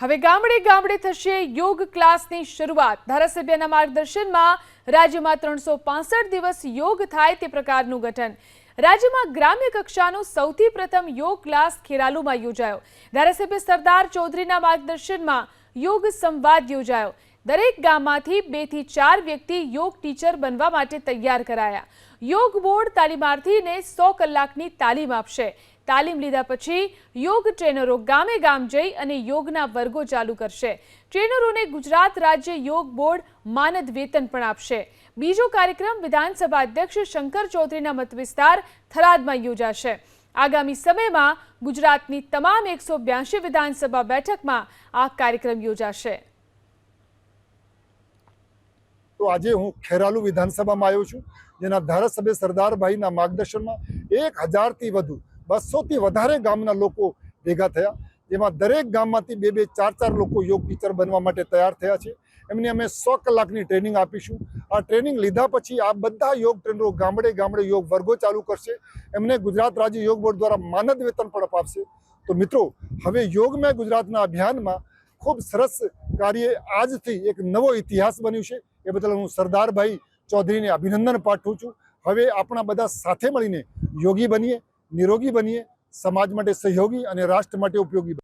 હવે ગામડે ગામડે થશે યોગ ક્લાસની શરૂઆત. ધારાસભ્યના માર્ગદર્શનમાં રાજ્યમાં ત્રણસો દિવસ યોગ થાય તે પ્રકારનું ગઠન. રાજ્યમાં ગ્રામ્ય કક્ષાનો સૌથી પ્રથમ યોગ ક્લાસ ખેરાલુમાં યોજાયો. ધારાસભ્ય સરદાર ચૌધરીના માર્ગદર્શનમાં યોગ સંવાદ યોજાયો. દરેક ગામમાંથી બેથી ચાર વ્યક્તિ યોગ ટીચર બનવા માટે તૈયાર કરાયા. યોગ બોર્ડ તાલીમાર્થીને સો કલાકની તાલીમ આપશે. તાલીમ લીધા પછી યોગ ટ્રેનરો ગામે ગામ જઈ અને યોગના વર્ગો ચાલુ કરશે. ટ્રેનરોને ગુજરાત રાજ્ય યોગ બોર્ડ માનદ વેતન પણ આપશે. બીજો કાર્યક્રમ વિધાનસભા અધ્યક્ષ શંકર ચૌધરીના મતવિસ્તાર થરાદમાં યોજાશે. આગામી સમયમાં ગુજરાતની તમામ એકસો બ્યાસી વિધાનસભા બેઠકમાં આ કાર્યક્રમ યોજાશે. તો આજે હું ખેરાલુ વિધાનસભામાં આવ્યો છું, જેના ધારાસભ્ય સરદારભાઈના માર્ગદર્શનમાં એક હજારથી વધુ, બસોથી વધારે ગામના લોકો ભેગા થયા. જેમાં દરેક ગામમાંથી બે બે ચાર ચાર લોકો યોગ ટીચર બનવા માટે તૈયાર થયા છે. એમને અમે સો કલાકની ટ્રેનિંગ આપીશું. આ ટ્રેનિંગ લીધા પછી આ બધા યોગ ટ્રેનરો ગામડે ગામડે યોગ વર્ગો ચાલુ કરશે. એમને ગુજરાત રાજ્ય યોગ બોર્ડ દ્વારા માનદ વેતન પણ અપાવશે. તો મિત્રો, હવે યોગમય ગુજરાતના અભિયાનમાં ખૂબ સરસ કાર્ય આજથી એક નવો ઇતિહાસ બન્યું છે. એ બદલ હું સરદારભાઈ ચૌધરીને અભિનંદન પાઠવું છું. હવે આપણા બધા સાથે મળીને યોગી બનીએ, નિરોગી બનીએ, સમાજ માટે સહયોગી અને રાષ્ટ્ર માટે ઉપયોગી